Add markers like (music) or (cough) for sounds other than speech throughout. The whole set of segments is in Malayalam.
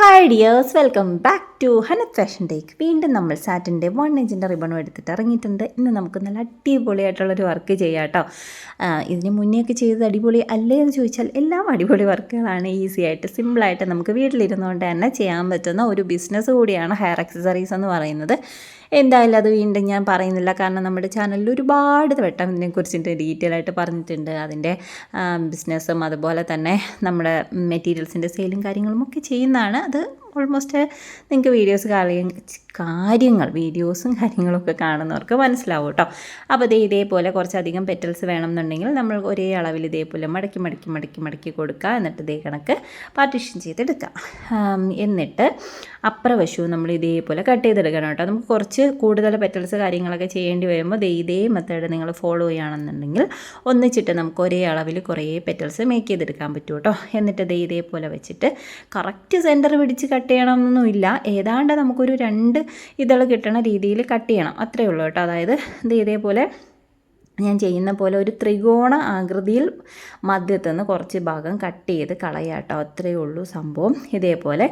Hi dears welcome back to Hanath fashion take വീണ്ടും നമ്മൾ സാറ്റിന്റെ വൺ ഇഞ്ചിന്റെ റിബണും എടുത്തിട്ട് ഇറങ്ങിയിട്ടുണ്ട്. ഇന്ന് നമുക്ക് നല്ല അടിപൊളിയായിട്ടുള്ളൊരു വർക്ക് ചെയ്യാം കേട്ടോ ഇതിന് മുന്നേ ഒക്കെ ചെയ്തത് അടിപൊളി അല്ലേ എന്ന് ചോദിച്ചാൽ എല്ലാം അടിപൊളി വർക്കുകളാണ് ഈസി ആയിട്ട് സിമ്പിളായിട്ട് നമുക്ക് വീട്ടിലിരുന്നുകൊണ്ട് തന്നെ ചെയ്യാൻ പറ്റുന്ന ഒരു ബിസിനസ് കൂടിയാണ് ഹെയർ ആക്സസറീസ് എന്ന് പറയുന്നത്. എന്തായാലും അത് വീണ്ടും ഞാൻ പറയുന്നില്ല. കാരണം നമ്മുടെ ചാനലിൽ ഒരുപാട് വട്ടം ഇതിനെക്കുറിച്ചിട്ട് ഡീറ്റെയിൽ ആയിട്ട് പറഞ്ഞിട്ടുണ്ട്. അതിന്റെ ബിസിനസ്സും അതുപോലെ തന്നെ നമ്മുടെ മെറ്റീരിയൽസിന്റെ സെയിലും കാര്യങ്ങളും ഒക്കെ ചെയ്യുന്നതാണ്. അത് ഓൾമോസ്റ്റ് നിങ്ങൾക്ക് വീഡിയോസ് കാര്യങ്ങൾ വീഡിയോസും കാര്യങ്ങളൊക്കെ കാണുന്നവർക്ക് മനസ്സിലാവും കേട്ടോ. അപ്പോൾ ഇത് ഇതേപോലെ കുറച്ചധികം പെറ്റൽസ് വേണമെന്നുണ്ടെങ്കിൽ നമ്മൾ ഒരേ അളവിൽ ഇതേപോലെ മടക്കി മടക്കി മടക്കി മടക്കി കൊടുക്കുക. എന്നിട്ട് ഇതേ കണക്ക് പാർട്ടീഷൻ ചെയ്തെടുക്കുക. എന്നിട്ട് അപ്പുറ വശവും നമ്മൾ ഇതേപോലെ കട്ട് ചെയ്തെടുക്കണം കേട്ടോ. നമുക്ക് കുറച്ച് കൂടുതൽ പെറ്റൽസ് കാര്യങ്ങളൊക്കെ ചെയ്യേണ്ടി വരുമ്പോൾ ഇതേ മെത്തേഡ് നിങ്ങൾ ഫോളോ ചെയ്യുകയാണെന്നുണ്ടെങ്കിൽ ഒന്നിച്ചിട്ട് നമുക്ക് ഒരേ അളവിൽ കുറേ പെറ്റൽസ് മേക്ക് ചെയ്തെടുക്കാൻ പറ്റും കേട്ടോ. എന്നിട്ട് ഇതേപോലെ വെച്ചിട്ട് കറക്റ്റ് സെന്റർ പിടിച്ച് കട്ട് ചെയ്യണമെന്നൊന്നുമില്ല ഏതാണ്ട് നമുക്കൊരു രണ്ട് ഇതൾ കിട്ടണ രീതിയിൽ കട്ട് ചെയ്യണം. അത്രയേ ഉള്ളൂ കേട്ടോ. അതായത് ഇത് ഇതേപോലെ ഞാൻ ചെയ്യുന്ന പോലെ ഒരു ത്രികോണ ആകൃതിയിൽ മധ്യത്തു നിന്ന് കുറച്ച് ഭാഗം കട്ട് ചെയ്ത് കളയാട്ടോ. അത്രയേ ഉള്ളൂ സംഭവം. ഇതേപോലെ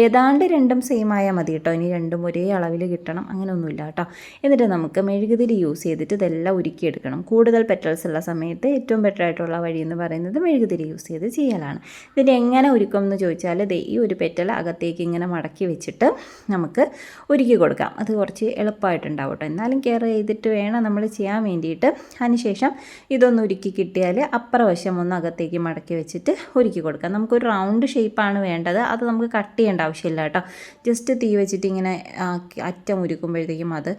ഏതാണ്ട് രണ്ടും സെയിം ആയാൽ മതി കേട്ടോ ഇനി രണ്ടും ഒരേ അളവിൽ കിട്ടണം. അങ്ങനെയൊന്നുമില്ല കേട്ടോ എന്നിട്ട് നമുക്ക് മെഴുകുതിരി യൂസ് ചെയ്തിട്ട് ഇതെല്ലാം ഉരുക്കിയെടുക്കണം. കൂടുതൽ പെറ്റൽസ് ഉള്ള സമയത്ത് ഏറ്റവും ബെറ്റർ ആയിട്ടുള്ള വഴി എന്ന് പറയുന്നത് മെഴുകുതിരി യൂസ് ചെയ്ത് ചെയ്യലാണ്. ഇതിന് എങ്ങനെ ഒരുക്കും എന്ന് ചോദിച്ചാൽ ദേ ഈ ഒരു പെറ്റൽ അകത്തേക്ക് ഇങ്ങനെ മടക്കി വെച്ചിട്ട് നമുക്ക് ഉരുക്കി കൊടുക്കാം. അത് കുറച്ച് എളുപ്പമായിട്ടുണ്ടാവും കേട്ടോ എന്നാലും കെയർ ചെയ്തിട്ട് വേണം നമ്മൾ ചെയ്യാൻ വേണ്ടിയിട്ട് അതിനുശേഷം ഇതൊന്ന് ഉരുക്കി കിട്ടിയാൽ അപ്പുറ വശം ഒന്ന് അകത്തേക്ക് മടക്കി വെച്ചിട്ട് ഉരുക്കി കൊടുക്കാം. നമുക്കൊരു റൗണ്ട് ഷേപ്പാണ് വേണ്ടത്. അത് നമുക്ക് കട്ട് ചെയ്യേണ്ട ആവശ്യമില്ല കേട്ടോ. ജസ്റ്റ് തീ വെച്ചിട്ട് ഇങ്ങനെ അറ്റം ഉരുക്കുമ്പോഴത്തേക്കും അത്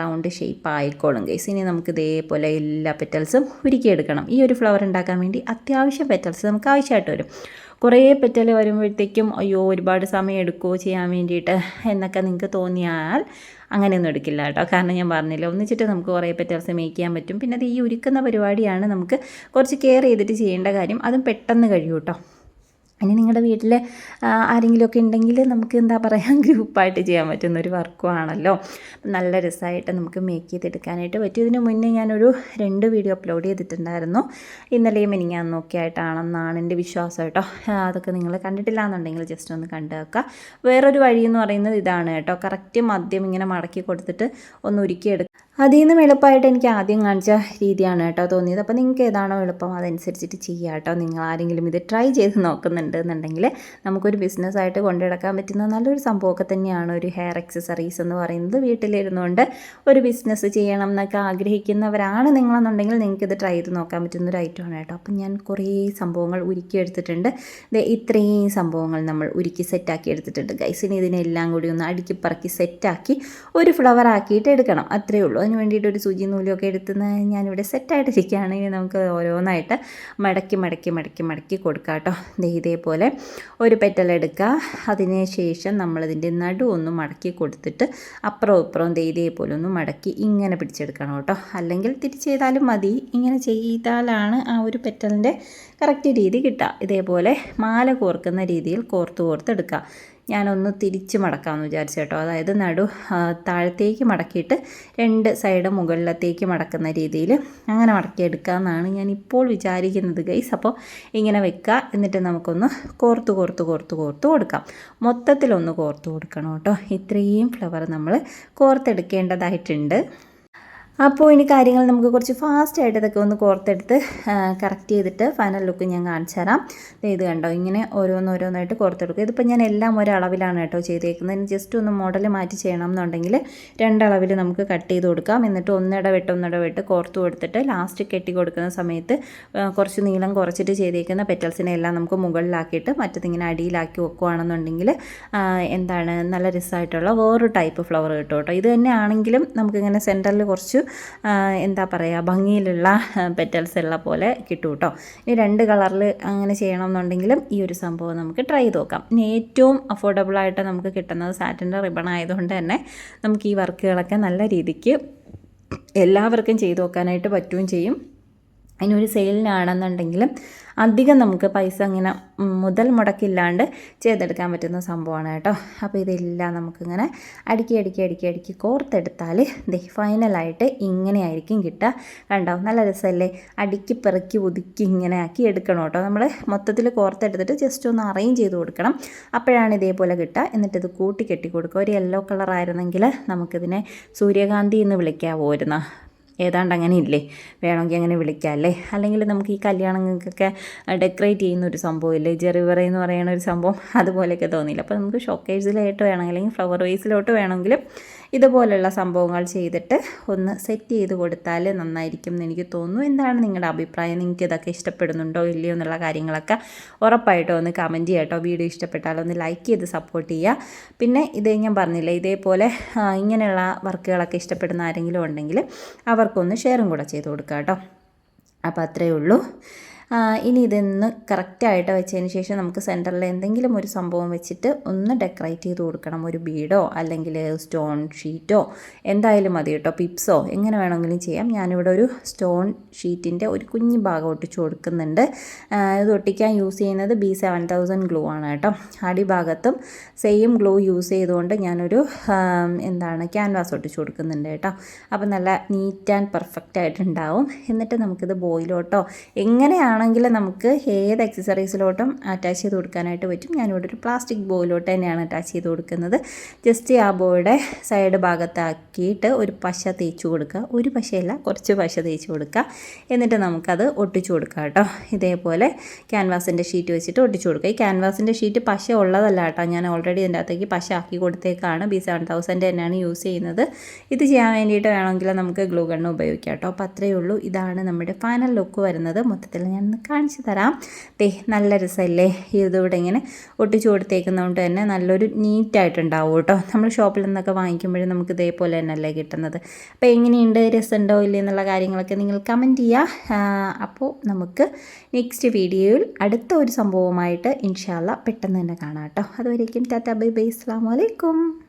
റൗണ്ട് ഷേപ്പ് ആയിക്കോളും ഗൈസ് ഇനി നമുക്ക് ഇതേപോലെ എല്ലാ പെറ്റൽസും ഉരുക്കിയെടുക്കണം. ഈ ഒരു ഫ്ലവർ ഉണ്ടാക്കാൻ വേണ്ടി അത്യാവശ്യം പെറ്റൽസ് നമുക്ക് ആവശ്യമായിട്ട് വരും. കുറേ പെറ്റൽ വരുമ്പോഴത്തേക്കും അയ്യോ ഒരുപാട് സമയം എടുക്കുമോ ചെയ്യാൻ വേണ്ടിയിട്ട് എന്നൊക്കെ നിങ്ങൾക്ക് തോന്നിയാൽ അങ്ങനെയൊന്നും എടുക്കില്ല കേട്ടോ. കാരണം ഞാൻ പറഞ്ഞില്ല ഒന്നിച്ചിട്ട് നമുക്ക് കുറേ പെറ്റൽസ് ചെയ്യാൻ പറ്റും. പിന്നെ അത് ഈ ഉരുക്കുന്ന പരിപാടിയാണ് നമുക്ക് കുറച്ച് കെയർ ചെയ്തിട്ട് ചെയ്യേണ്ട കാര്യം. അതും പെട്ടെന്ന് കഴിയും കേട്ടോ. ഇനി നിങ്ങളുടെ വീട്ടിൽ ആരെങ്കിലുമൊക്കെ ഉണ്ടെങ്കിൽ നമുക്ക് എന്താ പറയുക (laughs) ഗ്രൂപ്പായിട്ട് ചെയ്യാൻ പറ്റുന്ന ഒരു വർക്കും ആണല്ലോ നല്ല രസമായിട്ട് നമുക്ക് മേക്ക് ചെയ്തെടുക്കാനായിട്ട് പറ്റും. ഇതിന് മുന്നേ ഞാനൊരു രണ്ട് വീഡിയോ അപ്ലോഡ് ചെയ്തിട്ടുണ്ടായിരുന്നു. ഇന്നലെയും മിനിങ്ങാന്നും ഒക്കെ ആയിട്ടാണെന്നാണ് എന്റെ വിശ്വാസം കേട്ടോ. അതൊക്കെ നിങ്ങൾ കണ്ടിട്ടില്ല എന്നുണ്ടെങ്കിൽ ജസ്റ്റ് ഒന്ന് കണ്ടു വെക്കുക വേറൊരു വഴി എന്ന് പറയുന്നത് ഇതാണ് കേട്ടോ. കറക്റ്റ് മദ്യം ഇങ്ങനെ മടക്കി കൊടുത്തിട്ട് ഒന്ന് ഉരുക്കിയെടുക്കുക അതിൽ നിന്നും എളുപ്പമായിട്ട് എനിക്ക് ആദ്യം കാണിച്ച രീതിയാണ് കേട്ടോ തോന്നിയത്. അപ്പോൾ നിങ്ങൾക്ക് ഏതാണോ എളുപ്പം അതനുസരിച്ചിട്ട് ചെയ്യുക കേട്ടോ. നിങ്ങൾ ആരെങ്കിലും ഇത് ട്രൈ ചെയ്ത് നോക്കുന്നുണ്ട് എന്നുണ്ടെങ്കിൽ നമുക്കൊരു ബിസിനസ്സായിട്ട് കൊണ്ടുനടക്കാൻ പറ്റുന്ന നല്ലൊരു സംഭവമൊക്കെ തന്നെയാണ്. ഒരു ഹെയർ അക്സസറീസ് എന്ന് പറയുന്നത് വീട്ടിലിരുന്നുകൊണ്ട് ഒരു ബിസിനസ് ചെയ്യണം എന്നൊക്കെ ആഗ്രഹിക്കുന്നവരാണ് നിങ്ങളെന്നുണ്ടെങ്കിൽ നിങ്ങൾക്ക് ഇത് ട്രൈ ചെയ്ത് നോക്കാൻ പറ്റുന്ന ഒരു ഐറ്റമാണ് കേട്ടോ. അപ്പം ഞാൻ കുറേ സംഭവങ്ങൾ ഉരുക്കി എടുത്തിട്ടുണ്ട്. ഇത്രയും സംഭവങ്ങൾ നമ്മൾ ഉരുക്കി സെറ്റാക്കി എടുത്തിട്ടുണ്ട് ഗൈസിന് ഇതിനെല്ലാം കൂടി ഒന്ന് അടുക്കി പറക്കി സെറ്റാക്കി ഒരു ഫ്ലവർ ആക്കിയിട്ട് എടുക്കണം. അത്രയേ ഉള്ളൂ. അതിന് വേണ്ടിയിട്ട് ഒരു സൂചി നൂലൊക്കെ എടുത്ത് ഞാനിവിടെ സെറ്റായിട്ടിരിക്കുകയാണ്. ഇനി നമുക്ക് ഓരോന്നായിട്ട് മടക്കി മടക്കി മടക്കി മടക്കി കൊടുക്കാം കേട്ടോ. ഇതേപോലെ ഒരു പെറ്റൽ എടുക്കുക. അതിന് ശേഷം നമ്മളിതിന്റെ നടു ഒന്ന് മടക്കി കൊടുത്തിട്ട് അപ്പുറവും ഇപ്പുറവും ഇതേപോലെ ഒന്ന് മടക്കി ഇങ്ങനെ പിടിച്ചെടുക്കണം കേട്ടോ. അല്ലെങ്കിൽ തിരിച്ച് ചെയ്താലും മതി. ഇങ്ങനെ ചെയ്താലാണ് ആ ഒരു പെറ്റലിന്റെ കറക്റ്റ് രീതി കിട്ടുക. ഇതേപോലെ മാല കോർക്കുന്ന രീതിയിൽ കോർത്ത് കോർത്തെടുക്കുക ഞാനൊന്ന് തിരിച്ച് മടക്കാമെന്ന് വിചാരിച്ചു കേട്ടോ. അതായത് നടു താഴത്തേക്ക് മടക്കിയിട്ട് രണ്ട് സൈഡ് മുകളിലത്തേക്ക് മടക്കുന്ന രീതിയിൽ അങ്ങനെ മടക്കിയെടുക്കാമെന്നാണ് ഞാൻ ഇപ്പോൾ വിചാരിക്കുന്നത് ഗൈസ്. അപ്പോൾ ഇങ്ങനെ വെക്കുക. എന്നിട്ട് നമുക്കൊന്ന് കോർത്ത് കോർത്ത് കോർത്ത് കോർത്ത് കൊടുക്കാം. മൊത്തത്തിലൊന്ന് കോർത്ത് കൊടുക്കണം കേട്ടോ. ഇത്രയും ഫ്ലവർ നമ്മൾ കോർത്തെടുക്കേണ്ടതായിട്ടുണ്ട്. അപ്പോൾ ഇനി കാര്യങ്ങൾ നമുക്ക് കുറച്ച് ഫാസ്റ്റ് ആയിട്ട് ഇതൊക്കെ ഒന്ന് കോർത്തെടുത്ത് കറക്റ്റ് ചെയ്തിട്ട് ഫൈനൽ ലുക്ക് ഞാൻ കാണിച്ചു തരാം ഇത് കണ്ടോ? ഇങ്ങനെ ഓരോന്നോരോന്നായിട്ട് കോർത്തെടുക്കുക ഇതിപ്പോൾ ഞാൻ എല്ലാം ഒരളവിലാണ് കേട്ടോ ചെയ്തേക്കുന്നത്. ഇനി ജസ്റ്റ് ഒന്ന് മോഡൽ മാറ്റി ചെയ്യണം എന്നുണ്ടെങ്കിൽ രണ്ടളവിൽ നമുക്ക് കട്ട് ചെയ്ത് കൊടുക്കാം. എന്നിട്ട് ഒന്നിടവിട്ട് ഒന്നിടവിട്ട് കോർത്ത് കൊടുത്തിട്ട് ലാസ്റ്റ് കെട്ടി കൊടുക്കുന്ന സമയത്ത് കുറച്ച് നീളം കുറച്ചിട്ട് ചെയ്തേക്കുന്ന പെറ്റൽസിനെ എല്ലാം നമുക്ക് മുകളിലാക്കിയിട്ട് മറ്റതിങ്ങനെ അടിയിലാക്കി വെക്കുകയാണെന്നുണ്ടെങ്കിൽ എന്താണ് നല്ല രസമായിട്ടുള്ള വേറൊരു ടൈപ്പ് ഫ്ലവർ കിട്ടും കേട്ടോ. ഇത് തന്നെയാണെങ്കിലും നമുക്കിങ്ങനെ സെന്ററിൽ കുറച്ച് എന്താ പറയുക ഭംഗിയിലുള്ള പെറ്റൽസ് ഉള്ള പോലെ കിട്ടും കേട്ടോ ഇനി രണ്ട് കളറിൽ അങ്ങനെ ചെയ്യണമെന്നുണ്ടെങ്കിലും ഈ ഒരു സംഭവം നമുക്ക് ട്രൈ ചെയ്ത് നോക്കാം. ഇനി ഏറ്റവും അഫോർഡബിളായിട്ട് നമുക്ക് കിട്ടുന്നത് സാറ്റിന്റെ റിബൺ ആയതുകൊണ്ട് തന്നെ നമുക്ക് ഈ വർക്കുകളൊക്കെ നല്ല രീതിക്ക് എല്ലാവർക്കും ചെയ്തു നോക്കാനായിട്ട് പറ്റുകയും ചെയ്യും. അതിനൊരു സെയിലിനാണെന്നുണ്ടെങ്കിലും അധികം നമുക്ക് പൈസ ഇങ്ങനെ മുതൽ മുടക്കില്ലാണ്ട് ചെയ്തെടുക്കാൻ പറ്റുന്ന സംഭവമാണ് കേട്ടോ. അപ്പോൾ ഇതെല്ലാം നമുക്കിങ്ങനെ അടുക്കി അടുക്കി അടുക്കി അടുക്കി കോർത്തെടുത്താൽ ദേ ഫൈനലായിട്ട് ഇങ്ങനെയായിരിക്കും കിട്ടുക. കണ്ടോ? നല്ല രസമല്ലേ? അടുക്കി പെറുക്കി ഒതുക്കി ഇങ്ങനെ ആക്കി എടുക്കണം കേട്ടോ. നമ്മൾ മൊത്തത്തിൽ കോർത്തെടുത്തിട്ട് ജസ്റ്റ് ഒന്ന് അറേഞ്ച് ചെയ്ത് കൊടുക്കണം. അപ്പോഴാണ് ഇതേപോലെ കിട്ടുക. എന്നിട്ട് ഇത് കൂട്ടി കെട്ടി കൊടുക്കുക ഒരു യെല്ലോ കളറായിരുന്നെങ്കിൽ നമുക്കിതിനെ സൂര്യകാന്തി എന്ന് വിളിക്കാമായിരുന്നു ഏതാണ്ട് അങ്ങനെ ഇല്ലേ? വേണമെങ്കിൽ അങ്ങനെ വിളിക്കാം അല്ലേ? അല്ലെങ്കിൽ നമുക്ക് ഈ കല്യാണങ്ങൾക്കൊക്കെ ഡെക്കറേറ്റ് ചെയ്യുന്ന ഒരു സംഭവം ഇല്ലേ? ജെറിവറ എന്ന് പറയുന്ന ഒരു സംഭവം അതുപോലെയൊക്കെ തോന്നിയില്ല. അപ്പോൾ നമുക്ക് ഷോക്കേഴ്സിലായിട്ട് വേണമെങ്കിൽ അല്ലെങ്കിൽ ഫ്ലവർ വേസിലോട്ട് വേണമെങ്കിലും ഇതുപോലെയുള്ള സംഭവങ്ങൾ ചെയ്തിട്ട് ഒന്ന് സെറ്റ് ചെയ്ത് കൊടുത്താൽ നന്നായിരിക്കും എന്ന് എനിക്ക് തോന്നുന്നു. എന്താണ് നിങ്ങളുടെ അഭിപ്രായം? നിങ്ങൾക്ക് ഇതൊക്കെ ഇഷ്ടപ്പെടുന്നുണ്ടോ? ഇല്ലയോ എന്നുള്ള കാര്യങ്ങളൊക്കെ ഉറപ്പായിട്ടോ ഒന്ന് കമന്റ് ചെയ്യാട്ടോ വീഡിയോ ഇഷ്ടപ്പെട്ടാൽ ഒന്ന് ലൈക്ക് ചെയ്ത് സപ്പോർട്ട് ചെയ്യുക. പിന്നെ ഇത് ഞാൻ പറഞ്ഞില്ല ഇതേപോലെ ഇങ്ങനെയുള്ള വർക്കുകളൊക്കെ ഇഷ്ടപ്പെടുന്ന ആരെങ്കിലും ഉണ്ടെങ്കിൽ അവർക്കൊന്ന് ഷെയറും കൂടെ ചെയ്ത് കൊടുക്കുക കേട്ടോ അപ്പോൾ അത്രയേ ഉള്ളൂ ഇനി ഇതൊന്ന് കറക്റ്റായിട്ട് വെച്ചതിന് ശേഷം നമുക്ക് സെന്ററിൽ എന്തെങ്കിലും ഒരു സംഭവം വെച്ചിട്ട് ഒന്ന് ഡെക്കറേറ്റ് ചെയ്ത് കൊടുക്കണം. ഒരു ബീഡോ അല്ലെങ്കിൽ സ്റ്റോൺ ഷീറ്റോ എന്തായാലും മതി കേട്ടോ. പിപ്സോ എങ്ങനെ വേണമെങ്കിലും ചെയ്യാം. ഞാനിവിടെ ഒരു സ്റ്റോൺ ഷീറ്റിന്റെ ഒരു കുഞ്ഞു ഭാഗം ഒട്ടിച്ചു കൊടുക്കുന്നുണ്ട്. ഇത് ഒട്ടിക്കാൻ യൂസ് ചെയ്യുന്നത് ബി സെവൻ തൗസൻഡ് ഗ്ലൂ ആണ് കേട്ടോ. അടിഭാഗത്തും സെയിം ഗ്ലൂ യൂസ് ചെയ്തുകൊണ്ട് ഞാനൊരു എന്താണ് ക്യാൻവാസ് ഒട്ടിച്ചു കൊടുക്കുന്നുണ്ട് കേട്ടോ. അപ്പോൾ നല്ല നീറ്റ് ആൻഡ് പെർഫെക്റ്റ് ആയിട്ടുണ്ടാവും. എന്നിട്ട് നമുക്കിത് ബോയിലോട്ടോ എങ്ങനെയാണെങ്കിലും നമുക്ക് ഏത് എക്സസറീസിലോട്ടും അറ്റാച്ച് ചെയ്ത് കൊടുക്കാനായിട്ട് പറ്റും. ഞാനിവിടെ ഒരു പ്ലാസ്റ്റിക് ബോയിലോട്ട് തന്നെയാണ് അറ്റാച്ച് ചെയ്ത് കൊടുക്കുന്നത്. ജസ്റ്റ് ആ ബോയുടെ സൈഡ് ഭാഗത്താക്കിയിട്ട് ഒരു പശ തേച്ച് കൊടുക്കുക. ഒരു പശയല്ല കുറച്ച് പശ തേച്ച് കൊടുക്കുക. എന്നിട്ട് നമുക്കത് ഒട്ടിച്ചു കൊടുക്കാം കേട്ടോ. ഇതേപോലെ ക്യാൻവാസിന്റെ ഷീറ്റ് വെച്ചിട്ട് ഒട്ടിച്ചു കൊടുക്കുക. ഈ ക്യാൻവാസിന്റെ ഷീറ്റ് പശ ഉള്ളതല്ല കേട്ടോ. ഞാൻ ഓൾറെഡി ഇതിന്റെ അകത്തേക്ക് പശ ആക്കി കൊടുത്തേക്കാണ്. ബി സെവൻ തൗസൻഡ് തന്നെയാണ് യൂസ് ചെയ്യുന്നത്. ഇത് ചെയ്യാൻ വേണ്ടിയിട്ട് വേണമെങ്കിൽ നമുക്ക് ഗ്ലൂ ഗണ്ണ് ഉപയോഗിക്കാം കേട്ടോ. അപ്പോൾ അത്രയേ ഉള്ളൂ. ഇതാണ് നമ്മുടെ ഫൈനൽ ലുക്ക് വരുന്നത്. മൊത്തത്തിൽ ഞാൻ ഒന്ന് കാണിച്ചു തരാം. ദേ നല്ല രസമല്ലേ? ഇതിവിടെ ഇങ്ങനെ ഒട്ടിച്ചു കൊടുത്തേക്കുന്നതുകൊണ്ട് തന്നെ നല്ലൊരു നീറ്റായിട്ടുണ്ടാവും കേട്ടോ. നമ്മൾ ഷോപ്പിൽ നിന്നൊക്കെ വാങ്ങിക്കുമ്പോഴും നമുക്ക് ഇതേപോലെ തന്നെയല്ലേ കിട്ടുന്നത്. അപ്പോൾ എങ്ങനെയുണ്ട്? രസമുണ്ടോ ഇല്ലേ എന്നുള്ള കാര്യങ്ങളൊക്കെ നിങ്ങൾ കമന്റ് ചെയ്യുക. അപ്പോൾ നമുക്ക് നെക്സ്റ്റ് വീഡിയോയിൽ അടുത്ത ഒരു സംഭവമായിട്ട് ഇൻഷാല്ല പെട്ടെന്ന് തന്നെ കാണാം കേട്ടോ. അതുവരേക്കും ടാറ്റാ ബൈ ബൈ. അസ്സാം വലൈക്കും